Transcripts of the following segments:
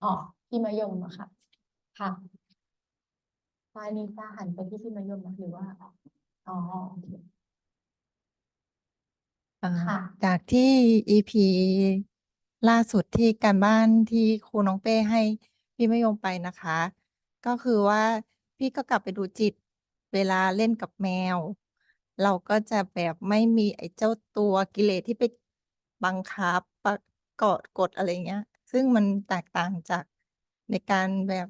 อ๋อพี่มะยมอะค่ะค่ะตอนนี้ตาหันไปที่พี่มะยมนะหรือว่าอ๋อโอเคอ่าค่ะจากที่ EP ล่าสุดที่การบ้านที่ครูน้องเป้ให้พี่มะยมไปนะคะ ก็คือว่าพี่ก็กลับไปดูจิตเวลาเล่นกับแมว เราก็จะแบบไม่มีไอ้เจ้าตัวกิเลสที่ไปบังคับประกอบกฎอะไรเงี้ย ซึ่งมันแตกต่างจากในการแบบ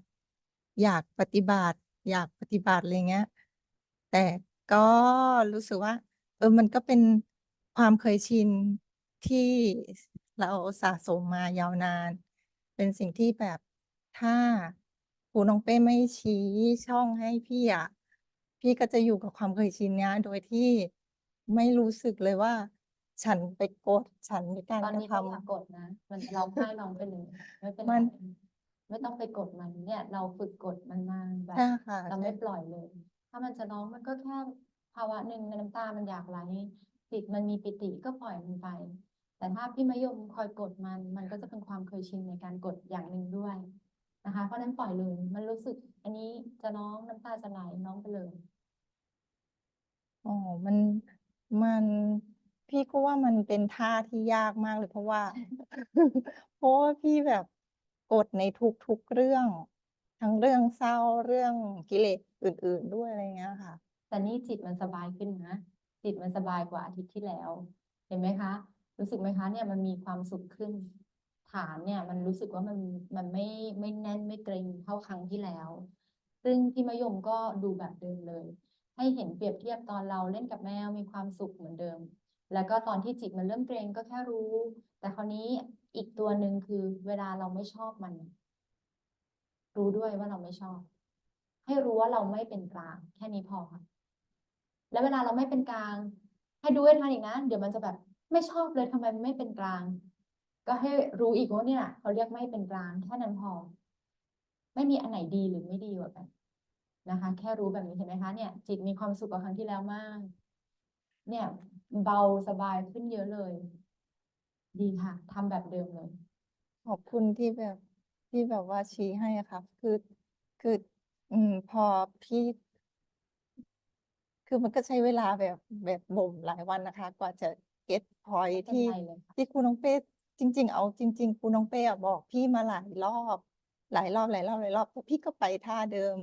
อยากปฏิบัติ อยากปฏิบัติ อะไรเงี้ย แต่ก็รู้สึกว่า เออ มันก็เป็นความเคยชินที่เราสะสมมายาวนาน เป็นสิ่งที่แบบถ้าครูน้องเป้ไม่ชี้ช่องให้พี่อะ พี่ก็จะอยู่กับความเคยชินเนี้ย โดยที่ไม่รู้สึกเลยว่า ฉันไปกดฉันมีการตอนกระนี้ทก็อย่ากดนะ มันเราให้น้องไปเลยไม่เป็นมัไรนไม่ต้องไปกดมันเนี่ย เราฝึกกดมันมาแบำบ ใช่ค่ะเราใช่ ไม่ปล่อยเลย ถ้ามันจะร้องมันก็แค่ภาวะหนึ่งในน้ำตามันอยากไหลจิตมันมีปิติก็ปล่อยมันไป แต่ถ้าพี่มะยมคอยกดมัน มันก็จะเป็นความเคยชินในการกดอย่างหนึ่งด้วยนะคะ เพราะฉะนั้นปล่อยเลย มันรู้สึก อันนี้จะร้องน้ำตาจะไหลน้องไปเลย อ๋อ มัน มัน พี่ก็ว่ามันเป็นท่าที่ยากมากเลยเพราะว่า เพราะว่าพี่แบบกดในทุก ๆ เรื่อง ทั้งเรื่องเศร้าเรื่องกิเลสอื่น ๆ ด้วยอะไรเงี้ยค่ะ แต่นี่จิตมันสบายขึ้นนะ จิตมันสบายกว่าอาทิตย์ที่แล้ว เห็นไหมคะ รู้สึกไหมคะ เนี่ยมันมีความสุขขึ้น ฐานเนี่ยมันรู้สึกว่ามันมันไม่ไม่แน่นไม่เกร็งเท่าครั้งที่แล้ว ซึ่งพี่มะยมก็ดูแบบเดิมเลย ให้เห็นเปรียบเทียบตอนเราเล่นกับแมวมีความสุขเหมือนเดิม แล้วก็ตอนที่จิตมันเริ่มเกรงก็แค่รู้ แต่คราวนี้อีกตัวหนึ่งคือเวลาเราไม่ชอบมัน รู้ด้วยว่าเราไม่ชอบ ให้รู้ว่าเราไม่เป็นกลาง แค่นี้พอค่ะ แล้วเวลาเราไม่เป็นกลาง ให้ดูให้ทันอีกนะเดี๋ยวมันจะแบบไม่ชอบเลยทำไมไม่เป็นกลาง ก็ให้รู้อีกว่าเนี่ยเขาเรียกไม่เป็นกลางแค่นั้นพอ ไม่มีอันไหนดีหรือไม่ดีกว่ากันนะคะ แค่รู้แบบนี้เห็นไหมคะเนี่ยจิตมีความสุขกว่าครั้งที่แล้วมาก เนี่ย เบาสบายขึ้นเยอะเลย ดีค่ะทำแบบเดิมเลย ขอบคุณที่แบบที่แบบว่าชี้ให้อะค่ะ คือคือ อืม พอพี่ คือมันก็ใช้เวลาแบบแบบบ่มหลายวันนะคะ กว่าจะเก็ตพอยไม่เป็นที่ไรเลยค่ะ ที่ครูน้องเป้จริง ๆ เอาจริง ๆครูน้องเป้อะบอกพี่มาหลายรอบ หลายรอบหลายรอบหลายรอบแต่พี่ก็ไปท่าเดิม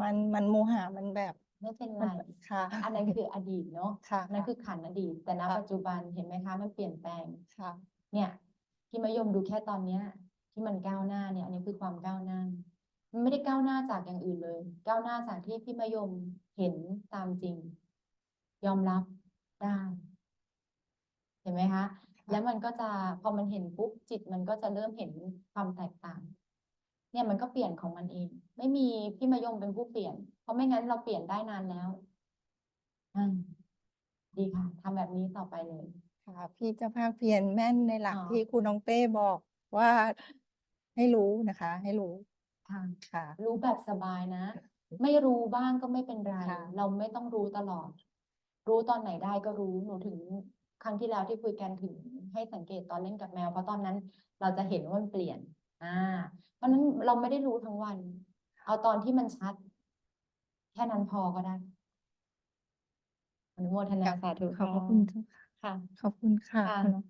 มันมันโมหะมันแบบ ไม่เป็นมัไรนค่ะ อันนั้นคืออดีตเนาะค่ะนั่นคือขันธ์อดีต แต่ณค่ะปัจจุบันเห็นไหมคะมันเปลี่ยนแปลงค่ะ เนี่ยพี่มะยมดูแค่ตอนเนี้ย ที่มันก้าวหน้าเนี่ยอันนี้คือความก้าวหน้ามันไม่ได้ก้าวหน้าจากอย่างอื่นเลย ก้าวหน้าจากที่พี่มะยมเห็นตามจริง ยอมรับได้ เห็นไหมคะ แล้วมันก็จะพอมันเห็นปุ๊บจิตมันก็จะเริ่มเห็นความแตกต่าง เนี่ยมันก็เปลี่ยนของมันเอง ไม่มีพี่มะยมเป็นผู้เปลี่ยน เพราะไม่งั้นเราเปลี่ยนได้นานแล้วอืมดีค่ะทำแบบนี้ต่อไปเลยค่ะพี่จะภาคเพียรแม่นในหลักอ๋อที่ครูน้องเป้บอกว่าให้รู้นะคะ ให้รู้ค่ะค่ะ รู้แบบสบายนะ ไม่รู้บ้างก็ไม่เป็นไรค่ะเราไม่ต้องรู้ตลอด รู้ตอนไหนได้ก็รู้หนูถึงครั้งที่แล้วที่คุยกันถึงให้สังเกตตอนเล่นกับแมว เพราะตอนนั้นเราจะเห็นว่ามันเปลี่ยน อ่า เพราะฉะนั้นเราไม่ได้รู้ทั้งวัน เอาตอนที่มันชัด แค่นั้นพอก็ได้อนุโมทนาสาธุขอบพระค่ะคุณทุกค่ะ ขอบคุณค่ะ ค่ะคุณน้อง